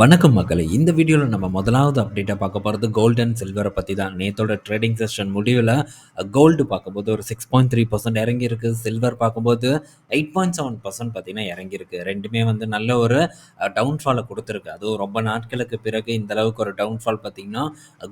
வணக்கம் மக்களை. இந்த வீடியோவில் நம்ம முதலாவது அப்டேட்டாக பார்க்க போகிறது கோல்டு அண்ட் சில்வரை பற்றி தான் நேத்தோட ட்ரேடிங் செஷன் முடிவில் கோல்டு பார்க்கும்போது ஒரு சிக்ஸ் பாயிண்ட் த்ரீ பர்சன்ட் இறங்கியிருக்கு. சில்வர் பார்க்கும்போது எயிட் பாயிண்ட் செவன் பர்சன்ட் பார்த்தீங்கன்னா இறங்கியிருக்கு. ரெண்டுமே வந்து நல்ல ஒரு டவுன்ஃபாலை கொடுத்துருக்கு. அதுவும் ரொம்ப நாட்களுக்கு பிறகு இந்த அளவுக்கு ஒரு டவுன்ஃபால் பார்த்தீங்கன்னா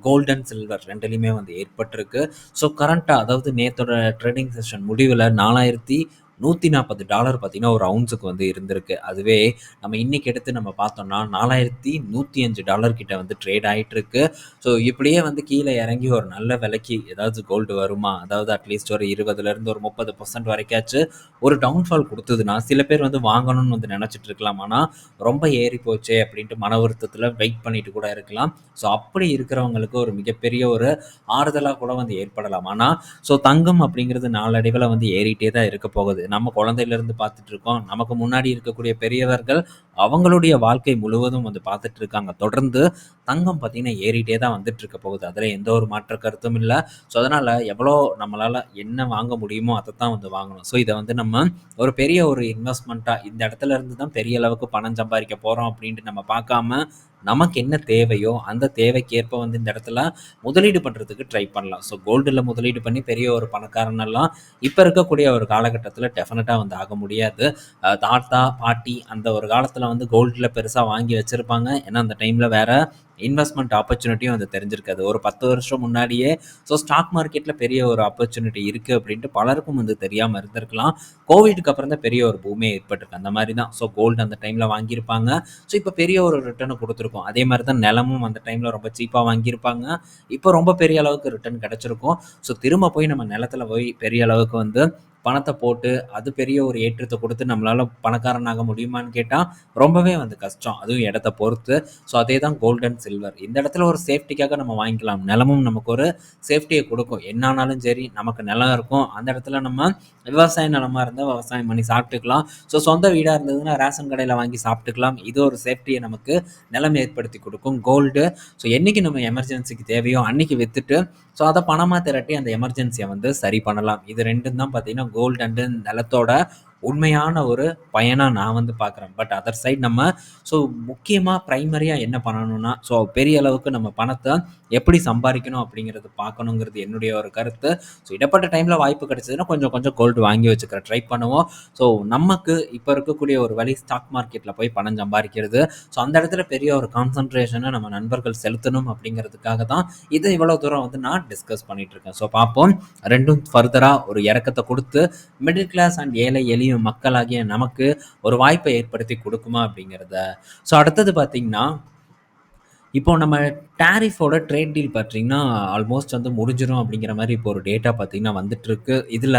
கோல்டு அண்ட் சில்வர் ரெண்டுலேயுமே வந்து ஏற்பட்டிருக்கு. ஸோ கரண்ட்டாக அதாவது நேத்தோட ட்ரேடிங் செஷன் முடிவில் நாலாயிரத்தி நூற்றி நாற்பது டாலர் பார்த்தீங்கன்னா ஒரு அவுன்ஸுக்கு வந்து இருந்திருக்கு. அதுவே நம்ம இன்னைக்கு எடுத்து நம்ம பார்த்தோம்னா நாலாயிரத்தி நூற்றி அஞ்சு டாலர் கிட்ட வந்து ட்ரேட் ஆகிட்டுருக்கு ஸோ இப்படியே வந்து கீழே இறங்கி ஒரு நல்ல விலைக்கு ஏதாவது கோல்டு வருமா? அதாவது அட்லீஸ்ட் ஒரு இருபதுலேருந்து ஒரு முப்பது பர்சன்ட் வரைக்காச்சும் ஒரு டவுன்ஃபால் கொடுத்ததுன்னா சில பேர் வந்து வாங்கணும்னு வந்து நினச்சிட்டு இருக்கலாம். ஆனால் ரொம்ப ஏறி போச்சே அப்படின்ட்டு மன வருத்தத்தில் வெயிட் பண்ணிட்டு கூட இருக்கலாம். ஸோ அப்படி இருக்கிறவங்களுக்கு ஒரு மிகப்பெரிய ஒரு ஆறுதலாக கூட வந்து ஏற்படலாம். ஆனால் ஸோ தங்கம் அப்படிங்கிறது நாளடைவில் வந்து ஏறிட்டே தான் இருக்க போகுது. நம்ம குழந்தையிலேருந்து பார்த்துட்டு இருக்கோம். நமக்கு முன்னாடி இருக்கக்கூடிய பெரியவர்கள் அவங்களுடைய வாழ்க்கை முழுவதும் வந்து பார்த்துட்டு இருக்காங்க. தொடர்ந்து தங்கம் பார்த்தீங்கன்னா ஏறிட்டே தான் வந்துட்டு இருக்க போகுது. அதில் எந்த ஒரு மாற்ற கருத்தும் இல்லை. ஸோ அதனால் எவ்வளோ நம்மளால் என்ன வாங்க முடியுமோ அதை தான் வந்து வாங்கணும். ஸோ இதை வந்து நம்ம ஒரு பெரிய ஒரு இன்வெஸ்ட்மெண்ட்டாக இந்த இடத்துல இருந்து தான் பெரிய அளவுக்கு பணம் சம்பாதிக்க போகிறோம் அப்படின்ட்டு நம்ம பார்க்காம நமக்கு என்ன தேவையோ அந்த தேவைக்கேற்ப வந்து இந்த இடத்துல முதலீடு பண்ணுறதுக்கு ட்ரை பண்ணலாம். ஸோ கோல்டில் முதலீடு பண்ணி பெரிய ஒரு பணக்காரனெல்லாம் இப்போ இருக்கக்கூடிய ஒரு காலகட்டத்தில் டெஃபினட்டாக வந்து ஆக முடியாது. தாத்தா பாட்டி அந்த ஒரு காலத்தில் வந்து கோல்டில் பெருசாக வாங்கி வச்சுருப்பாங்க. ஏன்னா அந்த டைமில் வேறு இன்வெஸ்ட்மெண்ட் ஆப்பர்ச்சுனிட்டியும் வந்து தெரிஞ்சிருக்காது. ஒரு பத்து வருஷம் முன்னாடியே ஸோ ஸ்டாக் மார்க்கெட்டில் பெரிய ஒரு ஆப்பர்ச்சுனிட்டி இருக்குது அப்படின்ட்டு பலருக்கும் வந்து தெரியாமல் இருந்திருக்கலாம். கோவிடுக்கு அப்புறம் தான் பெரிய ஒரு பூமியை ஏற்பட்டிருக்கு. அந்த மாதிரி தான். ஸோ கோல்டு அந்த டைமில் வாங்கியிருப்பாங்க. ஸோ இப்போ பெரிய ஒரு ரிட்டர்னை கொடுத்துருக்கோம். அதே மாதிரி தான் நிலமும் அந்த டைமில் ரொம்ப சீப்பாக வாங்கியிருப்பாங்க. இப்போ ரொம்ப பெரிய அளவுக்கு ரிட்டர்ன் கிடச்சிருக்கும். ஸோ திரும்ப போய் நம்ம நிலத்துல போய் பெரிய அளவுக்கு வந்து பணத்தை போட்டு அது பெரிய ஒரு ஏற்றத்தை கொடுத்து நம்மளால் பணக்காரனாக முடியுமான்னு கேட்டால் ரொம்பவே வந்து கஷ்டம். அதுவும் இடத்த பொறுத்து. ஸோ அதே தான் கோல்டன் சில்வர் இந்த இடத்துல ஒரு சேஃப்டிக்காக நம்ம வாங்கிக்கலாம். நிலமும் நமக்கு ஒரு சேஃப்டியை கொடுக்கும். என்னானாலும் சரி நமக்கு நிலம் இருக்கும். அந்த இடத்துல நம்ம விவசாய நிலமாக இருந்தால் விவசாயம் பண்ணி சாப்பிட்டுக்கலாம். ஸோ சொந்த வீடாக இருந்ததுன்னா ரேஷன் கடையில் வாங்கி சாப்பிட்டுக்கலாம். இது ஒரு சேஃப்டியை நமக்கு நிலம் ஏற்படுத்தி கொடுக்கும். கோல்டு ஸோ என்றைக்கு நம்ம எமர்ஜென்சிக்கு தேவையோ அன்னைக்கு விற்றுட்டு ஸோ அதை பணமாக திரட்டி அந்த எமர்ஜென்சியை வந்து சரி பண்ணலாம். இது ரெண்டும் தான் பார்த்தீங்கன்னா கோல்டு அண்டு நிலத்தோட உண்மையான ஒரு பயனாக நான் வந்து பார்க்குறேன். பட் அதர் சைட் நம்ம ஸோ முக்கியமாக ப்ரைமரியாக என்ன பண்ணணும்னா ஸோ பெரிய அளவுக்கு நம்ம பணத்தை எப்படி சம்பாதிக்கணும் அப்படிங்கிறது பார்க்கணுங்கிறது என்னுடைய ஒரு கருத்து. ஸோ இடப்பட்ட டைமில் வாய்ப்பு கிடைச்சதுன்னா கொஞ்சம் கொஞ்சம் கோல்டு வாங்கி வச்சுக்கிற ட்ரை பண்ணுவோம். ஸோ நமக்கு இப்போ இருக்கக்கூடிய ஒரு வழி ஸ்டாக் மார்க்கெட்டில் போய் பணம் சம்பாதிக்கிறது. ஸோ அந்த இடத்துல பெரிய ஒரு கான்சன்ட்ரேஷனை நம்ம நண்பர்கள் செலுத்தணும் அப்படிங்கிறதுக்காக தான் இதை இவ்வளோ தூரம் வந்து நான் டிஸ்கஸ் பண்ணிகிட்டு இருக்கேன். ஸோ பார்ப்போம். ரெண்டும் ஃபர்தராக ஒரு இறக்கத்தை கொடுத்து மிடில் கிளாஸ் அண்ட் ஏழை எளிய மக்களாகிய நமக்கு ஒரு வாய்ப்பை ஏற்படுத்தி கொடுக்குமா அப்படிங்கிறத. ஸோ அடுத்தது பார்த்தீங்கன்னா இப்போ நம்ம டேரிஃபோட ட்ரேட் டீல் பார்த்தீங்கன்னா ஆல்மோஸ்ட் வந்து முடிஞ்சிடும் அப்படிங்கிற மாதிரி இப்போ ஒரு டேட்டா பார்த்தீங்கன்னா வந்துட்டுருக்கு. இதில்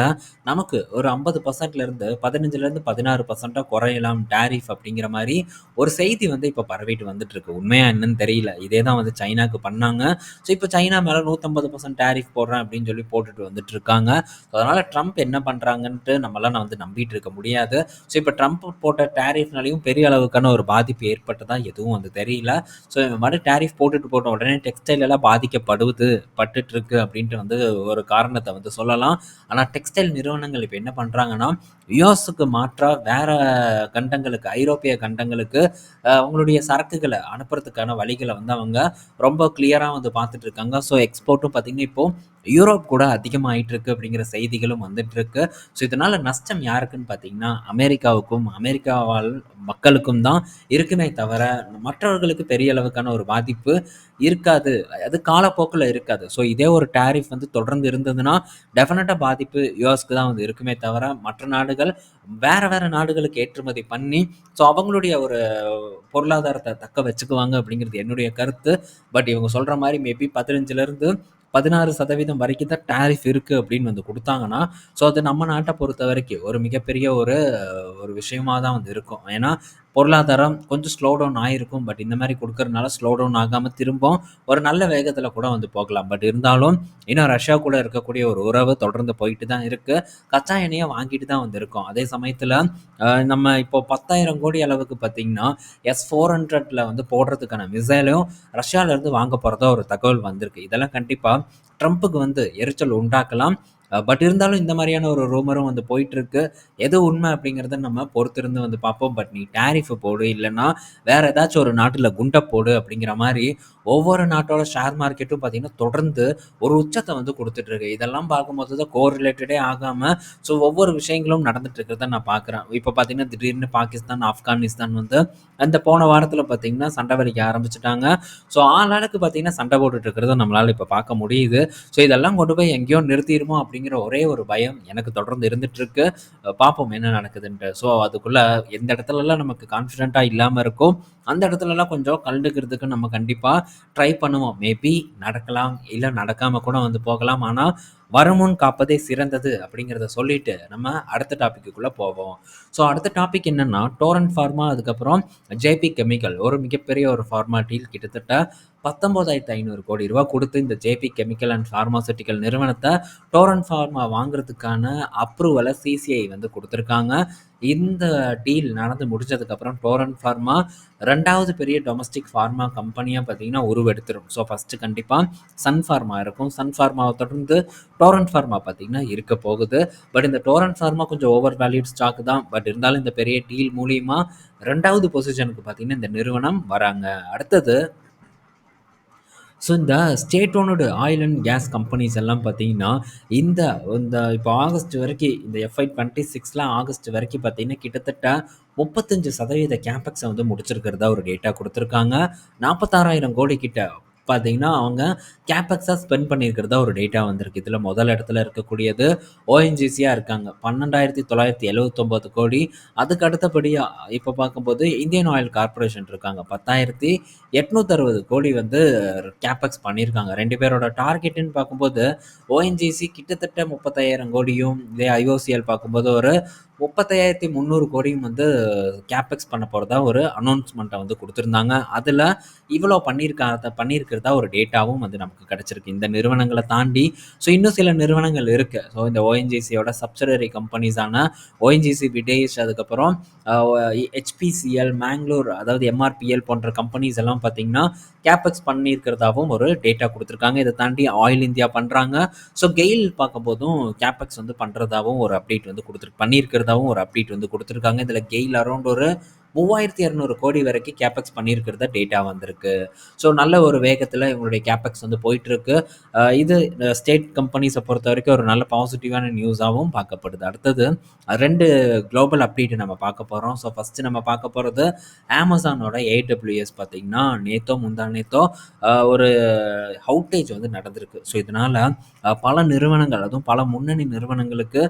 நமக்கு ஒரு ஐம்பது பர்சன்ட்லேருந்து பதினஞ்சுலேருந்து பதினாறு பர்சண்ட்டாக குறையலாம் டேரிஃப் அப்படிங்கிற மாதிரி ஒரு செய்தி வந்து இப்போ பரவிட்டு வந்துட்டுருக்கு. உண்மையாக என்னன்னு தெரியல. இதே தான் வந்து சைனாக்கு பண்ணாங்க. ஸோ இப்போ சைனா மேலே நூற்றம்பது பர்சன்ட் டேரிஃப் போடுறேன் அப்படின்னு சொல்லி போட்டுட்டு வந்துட்டு இருக்காங்க ஸோ அதனால் ட்ரம்ப் என்ன பண்ணுறாங்கன்ட்டு நம்மளாம் நான் வந்து நம்பிட்டு இருக்க முடியாது. ஸோ இப்போ ட்ரம்ப் போட்ட டேரிஃப்னாலையும் பெரிய அளவுக்கான ஒரு பாதிப்பு ஏற்பட்டதாக எதுவும் வந்து தெரியல. ஸோ மறு டேரிஃப் போட்டுட்டு போட்ட உடனே டெக்ஸ்டைல் எல்லாம் பாதிக்கப்படுவது பட்டுட்டு இருக்கு அப்படின்ட்டு வந்து ஒரு காரணத்தை வந்து சொல்லலாம். ஆனால் டெக்ஸ்டைல் நிறுவனங்கள் இப்போ என்ன பண்ணுறாங்கன்னா யுஎஸ்க்கு மாற்றா வேற கண்டங்களுக்கு ஐரோப்பிய கண்டங்களுக்கு அவங்களுடைய சரக்குகளை அனுப்புறதுக்கான வழிகளை வந்து அவங்க ரொம்ப கிளியராக வந்து பார்த்துட்டு இருக்காங்க. ஸோ எக்ஸ்போர்ட்டும் பார்த்தீங்கன்னா இப்போ யூரோப் கூட அதிகமாகிட்டு இருக்கு அப்படிங்கிற செய்திகளும் வந்துட்டு இருக்கு ஸோ இதனால நஷ்டம் யாருக்குன்னு பார்த்தீங்கன்னா அமெரிக்காவுக்கும் அமெரிக்காவால் மக்களுக்கும் தான் இருக்குமே தவிர மற்றவர்களுக்கு பெரிய அளவுக்கான ஒரு பாதிப்பு இருக்காது. அது காலப்போக்கில் இருக்காது. ஸோ இதே ஒரு டேரிஃப் வந்து தொடர்ந்து இருந்ததுன்னா டெஃபினட்டாக பாதிப்பு யூஎஸ்க்கு தான் வந்து இருக்குமே தவிர மற்ற நாடுகள் வேற வேற நாடுகளுக்கு ஏற்றுமதி பண்ணி ஸோ அவங்களுடைய ஒரு பொருளாதாரத்தை தக்க வச்சுக்குவாங்க அப்படிங்கிறது என்னுடைய கருத்து. பட் இவங்க சொல்கிற மாதிரி மேபி பதினஞ்சுலேருந்து பதினாறு சதவீதம் வரைக்கும் தான் டேரிஃப் இருக்குது அப்படின்னு வந்து கொடுத்தாங்கன்னா ஸோ அது நம்ம நாட்டை பொறுத்த வரைக்கும் ஒரு மிகப்பெரிய ஒரு ஒரு விஷயமாக தான் வந்து இருக்கும். ஏன்னா பொருளாதாரம் கொஞ்சம் ஸ்லோ டவுன் ஆகிருக்கும் பட் இந்த மாதிரி கொடுக்கறதுனால ஸ்லோ டவுன் ஆகாமல் திரும்பவும் ஒரு நல்ல வேகத்தில் கூட வந்து போகலாம். பட் இருந்தாலும் இன்னும் ரஷ்யா கூட இருக்கக்கூடிய ஒரு உறவு தொடர்ந்து போயிட்டு தான் இருக்குது கச்சா எண்ணெயை வாங்கிட்டு தான் வந்திருக்கோம். அதே சமயத்தில் நம்ம இப்போ பத்தாயிரம் கோடி அளவுக்கு பார்த்தீங்கன்னா எஸ் ஃபோர் ஹண்ட்ரட்ல வந்து போடுறதுக்கான மிசைலையும் ரஷ்யாவிலேருந்து வாங்க போகிறதா ஒரு தகவல் வந்திருக்கு. இதெல்லாம் கண்டிப்பாக ட்ரம்ப்புக்கு வந்து எரிச்சல் உண்டாக்கலாம். பட் இருந்தாலும் இந்த மாதிரியான ஒரு ரூமரும் வந்து போயிட்டுருக்கு. எது உண்மை அப்படிங்கிறத நம்ம பொறுத்திருந்து வந்து பார்ப்போம். பட் நீ டேரிஃப் போடு இல்லைன்னா வேற ஏதாச்சும் ஒரு நாட்டில் குண்டை போடு அப்படிங்கிற மாதிரி ஒவ்வொரு நாட்டோட ஷேர் மார்க்கெட்டும் பார்த்தீங்கன்னா தொடர்ந்து ஒரு உச்சத்தை வந்து கொடுத்துட்டு இருக்கு இதெல்லாம் பார்க்கும்போது தான் கோர் ரிலேட்டடே ஆகாமல் ஸோ ஒவ்வொரு விஷயங்களும் நடந்துட்டு இருக்கிறத நான் பார்க்குறேன். இப்போ பார்த்தீங்கன்னா திடீர்னு பாகிஸ்தான் ஆப்கானிஸ்தான் வந்து அந்த போன வாரத்தில் பார்த்தீங்கன்னா சண்டை வலிக்க ஆரம்பிச்சிட்டாங்க. ஸோ ஆளாளுக்கு பார்த்தீங்கன்னா சண்டை போட்டுட்டு இருக்கிறத நம்மளால் இப்போ பார்க்க முடியுது. ஸோ இதெல்லாம் கொண்டு போய் எங்கேயோ நிறுத்திடுமோ அப்படிங்கிற ஒரே ஒரு பயம் எனக்கு தொடர்ந்து இருந்துட்டு இருக்கு பார்ப்போம் என்ன நடக்குதுன்ட்டு. ஸோ அதுக்குள்ள எந்த இடத்துலலாம் நமக்கு கான்ஃபிடென்ட்டாக இல்லாமல் இருக்கும் அந்த இடத்துலலாம் கொஞ்சம் கலந்துக்கிறதுக்கு நம்ம கண்டிப்பாக ட்ரை பண்ணுவோம். மேபி நடக்கலாம் இல்லை நடக்காமல் கூட வந்து போகலாம். ஆனால் வரமுன் காப்பதே சிறந்தது அப்படிங்கிறத சொல்லிட்டு நம்ம அடுத்த டாப்பிக்குள்ளே போவோம். ஸோ அடுத்த டாபிக் என்னென்னா டோரன் ஃபார்மா அதுக்கப்புறம் ஜேபி கெமிக்கல் ஒரு மிகப்பெரிய ஒரு ஃபார்மா டீல் கிட்டத்தட்ட பத்தொம்போதாயிரத்து ஐநூறு கோடி ரூபா கொடுத்து இந்த ஜேபி கெமிக்கல் அண்ட் ஃபார்மாசூட்டிக்கல் நிறுவனத்தை டோரன் ஃபார்மா வாங்குறதுக்கான அப்ரூவலை சிசிஐ வந்து கொடுத்துருக்காங்க. இந்த டீல் நடந்து முடிஞ்சதுக்கப்புறம் டோரன் ஃபார்மா ரெண்டாவது பெரிய டொமஸ்டிக் ஃபார்மா கம்பெனியாக பார்த்தீங்கன்னா உருவெடுத்துரும். ஸோ ஃபஸ்ட்டு கண்டிப்பாக சன் ஃபார்மா இருக்கும். சன் ஃபார்மாவை தொடர்ந்து டோரன் ஃபார்மா பார்த்தீங்கன்னா இருக்க போகுது. பட் இந்த டோரன் ஃபார்மா கொஞ்சம் ஓவர் வேல்யூட் ஸ்டாக் தான். பட் இருந்தாலும் இந்த பெரிய டீல் மூலியமாக ரெண்டாவது பொசிஷனுக்கு பார்த்தீங்கன்னா இந்த நிறுவனம் வராங்க. அடுத்தது ஸோ இந்த ஸ்டேட் ஓனோட ஆயில் அண்ட் கேஸ் கம்பெனிஸ் எல்லாம் பார்த்தீங்கன்னா இந்த இந்த இப்போ ஆகஸ்ட் வரைக்கும் இந்த எஃப்ஐ டுவெண்ட்டி சிக்ஸில் ஆகஸ்ட் வரைக்கும் பார்த்தீங்கன்னா கிட்டத்தட்ட முப்பத்தஞ்சு சதவீத கேம்பெக்ஸை வந்து முடிச்சிருக்கிறதா ஒரு டேட்டா கொடுத்துருக்காங்க. நாற்பத்தாறாயிரம் கோடி கிட்ட பார்த்தீங்கன்னா அவங்க கேபெக்ஸாக ஸ்பெண்ட் பண்ணியிருக்கிறதா ஒரு டேட்டா வந்திருக்கு. இதில் முதல் இடத்துல இருக்கக்கூடியது ஓஎன்ஜிசியாக இருக்காங்க. பன்னெண்டாயிரத்தி தொள்ளாயிரத்தி எழுவத்தொம்போது கோடி. அதுக்கு அடுத்தபடியாக இப்போ பார்க்கும்போது இந்தியன் ஆயில் கார்ப்பரேஷன் இருக்காங்க. பத்தாயிரத்தி எட்நூற்றறுபது கோடி வந்து கேபெக்ஸ் பண்ணியிருக்காங்க. ரெண்டு பேரோட டார்கெட்டுன்னு பார்க்கும்போது ஓஎன்ஜிசி கிட்டத்தட்ட முப்பத்தாயிரம் கோடியும் இதே ஐஓசிஎல் பார்க்கும்போது ஒரு முப்பத்தையாயிரத்தி முந்நூறு கோடியும் வந்து கேபெக்ஸ் பண்ண போகிறதா ஒரு அனௌன்ஸ்மெண்ட்டை வந்து கொடுத்துருந்தாங்க. அதில் இவ்வளோ பண்ணியிருக்காத பண்ணியிருக்கிறதா ஒரு டேட்டாவும் வந்து நமக்கு கிடச்சிருக்கு. இந்த நிறுவனங்களை தாண்டி ஸோ இன்னும் சில நிறுவனங்கள் இருக்குது ஸோ இந்த ஓஎன்ஜிசியோட சப்சிடரி கம்பெனிஸான ஓஎன்ஜிசி விடேஷ் அதுக்கப்புறம் ஹெச்பிசிஎல் மேங்களூர் அதாவது எம்ஆர்பிஎல் போன்ற கம்பெனிஸ் எல்லாம் பார்த்தீங்கன்னா கேபெக்ஸ் பண்ணியிருக்கிறதாவும் ஒரு டேட்டா கொடுத்துருக்காங்க. இதை தாண்டி ஆயில் இந்தியா பண்ணுறாங்க ஸோ கெயில் பார்க்கும்போதும் கேபெக்ஸ் வந்து பண்ணுறதாவும் ஒரு அப்டேட் வந்து கொடுத்துருக்கு பண்ணியிருக்கிறதாவும் ஒரு அப்டேட் வந்து கொடுத்துருக்காங்க. இதில் கெயில் அரௌண்ட் ஒரு மூவாயிரத்தி இரநூறு கோடி வரைக்கும் கேபெக்ஸ் பண்ணியிருக்கிறத டேட்டா வந்திருக்கு. ஸோ நல்ல ஒரு வேகத்தில் இவங்களுடைய கேபெக்ஸ் வந்து போயிட்டுருக்கு. இது ஸ்டேட் கம்பெனிஸை பொறுத்த வரைக்கும் ஒரு நல்ல பாசிட்டிவான நியூஸாகவும் பார்க்கப்படுது. அடுத்தது ரெண்டு குளோபல் அப்டேட் நம்ம பார்க்க போகிறோம் ஸோ ஃபஸ்ட்டு நம்ம பார்க்க போகிறது அமேசானோட ஏடபிள்யூஎஸ் பார்த்திங்கன்னா நேத்தோ முந்தா நேத்தோ ஒரு அவுட்டேஜ் வந்து நடந்திருக்கு. ஸோ இதனால் பல நிறுவனங்கள் அதுவும் பல முன்னணி நிறுவனங்களுக்கு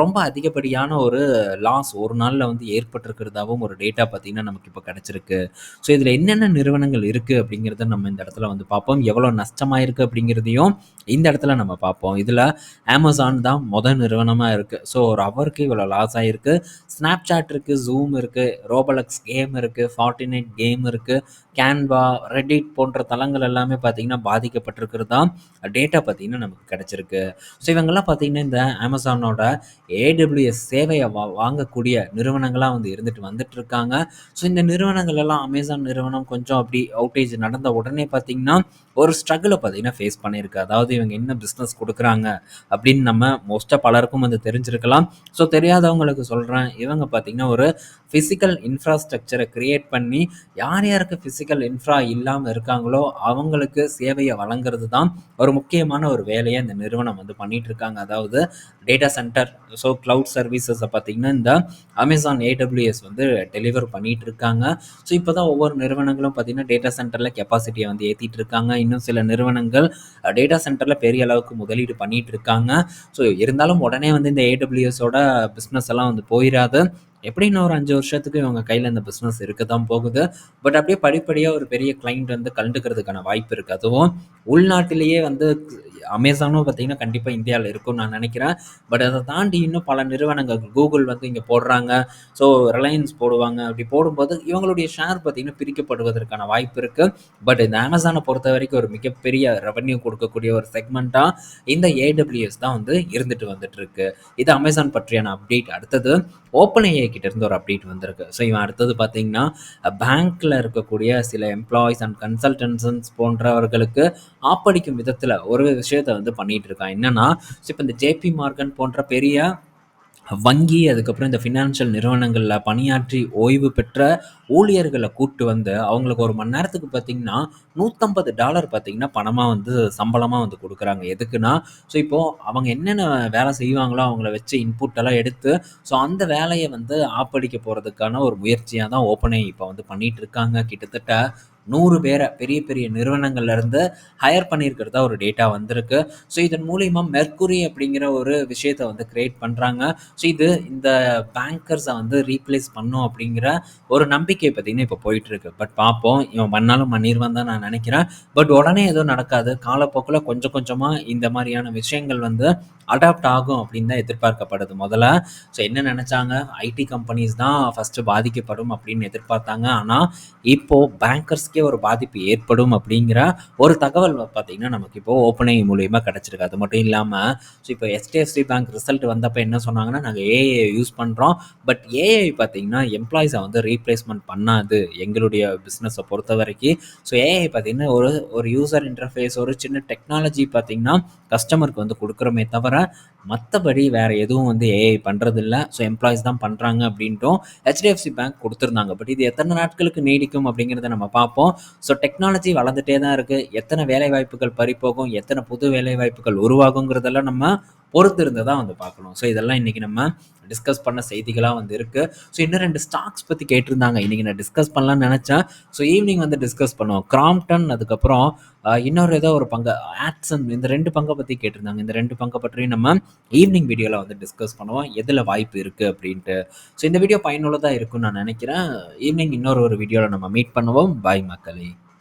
ரொம்ப அதிகப்படியான ஒரு லாஸ் ஒரு நாளில் வந்து ஏற்பட்டிருக்கிறதாவும் ஒரு டேட்டா பார்த்தீங்கன்னா நமக்கு இப்போ கிடச்சிருக்கு. ஸோ இதில் என்னென்ன நிறுவனங்கள் இருக்குது அப்படிங்கிறத நம்ம இந்த இடத்துல வந்து பார்ப்போம். எவ்வளோ நஷ்டமாயிருக்கு அப்படிங்கிறதையும் இந்த இடத்துல நம்ம பார்ப்போம். இதில் அமேசான் தான் மொதல் நிறுவனமாக இருக்குது ஸோ ஒரு அவருக்கு இவ்வளோ லாஸ் ஆகிருக்கு ஸ்னாப் சாட் இருக்குது ஜூம் இருக்குது ரோபலக்ஸ் கேம் இருக்குது ஃபார்ட்டினைட் கேம் இருக்குது கேன்வா ரெடிட் போன்ற தளங்கள் எல்லாமே பார்த்திங்கன்னா பாதிக்கப்பட்டிருக்கிறது தான் டேட்டா பார்த்திங்கன்னா நமக்கு கிடச்சிருக்கு. ஸோ இவங்கெல்லாம் பார்த்திங்கன்னா இந்த அமேசானோட ஏடபிள்யூஎஸ் சேவையை வா வாங்கக்கூடிய நிறுவனங்களாக வந்து இருந்துட்டு வந்துட்டு இருக்காங்க. ஸோ இந்த நிறுவனங்கள் எல்லாம் அமேசான் நிறுவனம் கொஞ்சம் அப்படி அவுட்டேஜ் நடந்த உடனே பார்த்திங்கன்னா ஒரு ஸ்ட்ரகிளை பார்த்திங்கன்னா ஃபேஸ் பண்ணியிருக்கு. அதாவது இவங்க என்ன பிஸ்னஸ் கொடுக்குறாங்க அப்படின்னு நம்ம மோஸ்ட்டாக பலருக்கும் வந்து தெரிஞ்சிருக்கலாம். ஸோ தெரியாதவங்களுக்கு சொல்கிறேன் இவங்க பார்த்திங்கன்னா ஒரு ஃபிசிக்கல் இன்ஃப்ராஸ்ட்ரக்சரை க்ரியேட் பண்ணி யார் யாருக்கு ஃபிசிக்கல் இன்ஃப்ரா இல்லாமல் இருக்காங்களோ அவங்களுக்கு சேவையை வழங்குறது தான் ஒரு முக்கியமான ஒரு வேலையை இந்த நிறுவனம் வந்து பண்ணிட்டு இருக்காங்க. அதாவது டேட்டா சென்டர் ஸோ க்ளவுட் சர்வீசஸை பார்த்திங்கன்னா இந்த அமேசான் ஏடபிள்யூஎஸ் வந்து டெலிவர் பண்ணிட்டு இருக்காங்க ஸோ இப்போ தான் ஒவ்வொரு நிறுவனங்களும் பார்த்திங்கன்னா டேட்டா சென்டரில் கெப்பாசிட்டியை வந்து ஏற்றிட்டு இருக்காங்க இன்னும் சில நிறுவனங்கள் டேட்டா சென்டரில் பெரிய அளவுக்கு முதலீடு பண்ணிட்டு இருக்காங்க ஸோ இருந்தாலும் உடனே வந்து இந்த ஏடபிள்யூஎஸோட பிஸ்னஸ் எல்லாம் வந்து போயிடாது எப்படின்னு ஒரு அஞ்சு வருஷத்துக்கு இவங்க கையில் இந்த பிஸ்னஸ் இருக்க தான் போகுது. பட் அப்படியே படிப்படியாக ஒரு பெரிய கிளைண்ட் வந்து கண்டுக்கிறதுக்கான வாய்ப்பு இருக்குது அதுவும் உள்நாட்டிலேயே வந்து அமேசானும் பார்த்தீங்கன்னா கண்டிப்பாக இந்தியாவில் இருக்கும்னு நான் நினைக்கிறேன். பட் அதை தாண்டி இன்னும் பல நிறுவனங்கள் கூகுள் வந்து இங்கே போடுறாங்க. ஸோ ரிலையன்ஸ் போடுவாங்க. அப்படி போடும்போது இவங்களுடைய ஷேர் பார்த்திங்கன்னா பிரிக்கப்படுவதற்கான வாய்ப்பு இருக்குது பட் இந்த அமேசானை பொறுத்த வரைக்கும் ஒரு மிகப்பெரிய ரெவன்யூ கொடுக்கக்கூடிய ஒரு செக்மெண்ட்டாக இந்த ஏடபிள்யூஎஸ் தான் வந்து இருந்துட்டு வந்துட்டு இருக்கு இது அமேசான் பற்றியான அப்டேட் அடுத்தது. ஓப்பன் ஏஐ கிட்ட இருந்து ஒரு அப்டேட் வந்திருக்கு. ஸோ இவன் அடுத்தது பார்த்தீங்கன்னா பேங்க்கில் இருக்கக்கூடிய சில எம்ப்ளாயிஸ் அண்ட் கன்சல்டன்சன்ஸ் போன்றவர்களுக்கு ஆப்படிக்கும் விதத்தில் ஒரு விஷயம் விஷயத்த வந்து பண்ணிட்டு இருக்கான் என்னன்னா ஸோ இப்போ இந்த ஜேபி மார்கன் போன்ற பெரிய வங்கி அதுக்கப்புறம் இந்த ஃபினான்ஷியல் நிறுவனங்களில் பணியாற்றி ஓய்வு பெற்ற ஊழியர்களை கூட்டு வந்து அவங்களுக்கு ஒரு மணி நேரத்துக்கு பார்த்தீங்கன்னா நூற்றம்பது டாலர் பார்த்தீங்கன்னா பணமாக வந்து சம்பளமாக வந்து கொடுக்குறாங்க. எதுக்குன்னா ஸோ இப்போது அவங்க என்னென்ன வேலை செய்வாங்களோ அவங்கள வச்சு இன்புட் எல்லாம் எடுத்து ஸோ அந்த வேலையை வந்து ஆப்படிக்க போகிறதுக்கான ஒரு முயற்சியாக தான் ஓப்பனே இப்போ வந்து பண்ணிகிட்டு இருக்காங்க. கிட்டத்தட்ட நூறு பேரை பெரிய பெரிய நிறுவனங்கள்லேருந்து ஹையர் பண்ணியிருக்கிறதா ஒரு டேட்டா வந்திருக்கு. ஸோ இதன் மூலியமா மெர்குரி அப்படிங்கிற ஒரு விஷயத்தை வந்து கிரியேட் பண்ணுறாங்க ஸோ இது இந்த பேங்கர்ஸை வந்து ரீப்ளேஸ் பண்ணும் அப்படிங்கிற ஒரு நம்பிக்கை பார்த்தீங்கன்னா இப்போ போயிட்டுருக்கு. பட் பார்ப்போம் இவன் பண்ணாலும் பண்ணிடுவான் தான் நான் நினைக்கிறேன். பட் உடனே எதுவும் நடக்காது. காலப்போக்கில் கொஞ்சம் கொஞ்சமாக இந்த மாதிரியான விஷயங்கள் வந்து அடாப்ட் ஆகும் அப்படின்னு தான் எதிர்பார்க்கப்படுது முதல்ல. ஸோ என்ன நினச்சாங்க? ஐடி கம்பெனிஸ் தான் ஃபஸ்ட்டு பாதிக்கப்படும் அப்படின்னு எதிர்பார்த்தாங்க. ஆனால் இப்போது பேங்கர்ஸ் பேங்கர்ஸ்க்கே ஒரு பாதிப்பு ஏற்படும் அப்படிங்கிற ஒரு தகவல் பார்த்தீங்கன்னா நமக்கு இப்போ ஓப்பனை மூலியமாக கிடச்சிருக்கு. அது மட்டும் இல்லாமல் ஸோ இப்போ எஸ்டிஎஃப்சி பேங்க் ரிசல்ட் வந்தப்போ என்ன சொன்னாங்கன்னா நாங்கள் ஏஐ யூஸ் பண்ணுறோம் பட் ஏஐ பார்த்தீங்கன்னா எம்ப்ளாயிஸை வந்து ரீப்ளேஸ்மெண்ட் பண்ணாது எங்களுடைய பிஸ்னஸை பொறுத்த வரைக்கும். ஸோ ஏஐ பார்த்தீங்கன்னா ஒரு ஒரு யூசர் இன்டர்ஃபேஸ் ஒரு சின்ன டெக்னாலஜி பார்த்தீங்கன்னா கஸ்டமருக்கு வந்து கொடுக்குறோமே தவிர மற்றபடி வேறு எதுவும் வந்து ஏஐ பண்ணுறதில்ல ஸோ எம்ப்ளாயிஸ் தான் பண்ணுறாங்க அப்படின்ட்டும் ஹெச்டிஎஃப்சி பேங்க் கொடுத்துருந்தாங்க. பட் இது எத்தனை நாட்களுக்கு நீடிக்கும் அப்படிங்கிறத நம்ம பார்ப்போம். ஸோ டெக்னாலஜி வளர்ந்துட்டே தான் இருக்குது எத்தனை வேலை வாய்ப்புகள் பறிப்போகும் எத்தனை புது வேலை வாய்ப்புகள் உருவாகுங்கிறதெல்லாம் நம்ம பொறுத்து இருந்து தான் வந்து பார்க்கணும். ஸோ இதெல்லாம் இன்றைக்கி நம்ம டிஸ்கஸ் பண்ண செய்திகளாக வந்து இருக்குது ஸோ இன்னும் ரெண்டு ஸ்டாக்ஸ் பற்றி கேட்டிருந்தாங்க. இன்றைக்கி நான் டிஸ்கஸ் பண்ணலாம்னு நினச்சேன். ஸோ ஈவினிங் வந்து டிஸ்கஸ் பண்ணுவோம். கிராம்டன் அதுக்கப்புறம் இன்னொரு ஏதோ ஒரு பங்கு ஆட்சன் இந்த ரெண்டு பங்கை பற்றி கேட்டிருந்தாங்க. இந்த ரெண்டு பங்கை பற்றியும் நம்ம ஈவினிங் வீடியோவில் வந்து டிஸ்கஸ் பண்ணுவோம். எதில் வாய்ப்பு இருக்குது அப்படின்ட்டு. ஸோ இந்த வீடியோ பயனுள்ளதாக இருக்கும்னு நான் நினைக்கிறேன். ஈவினிங் இன்னொரு ஒரு வீடியோவில் நம்ம மீட் பண்ணுவோம். பாய் மக்களே.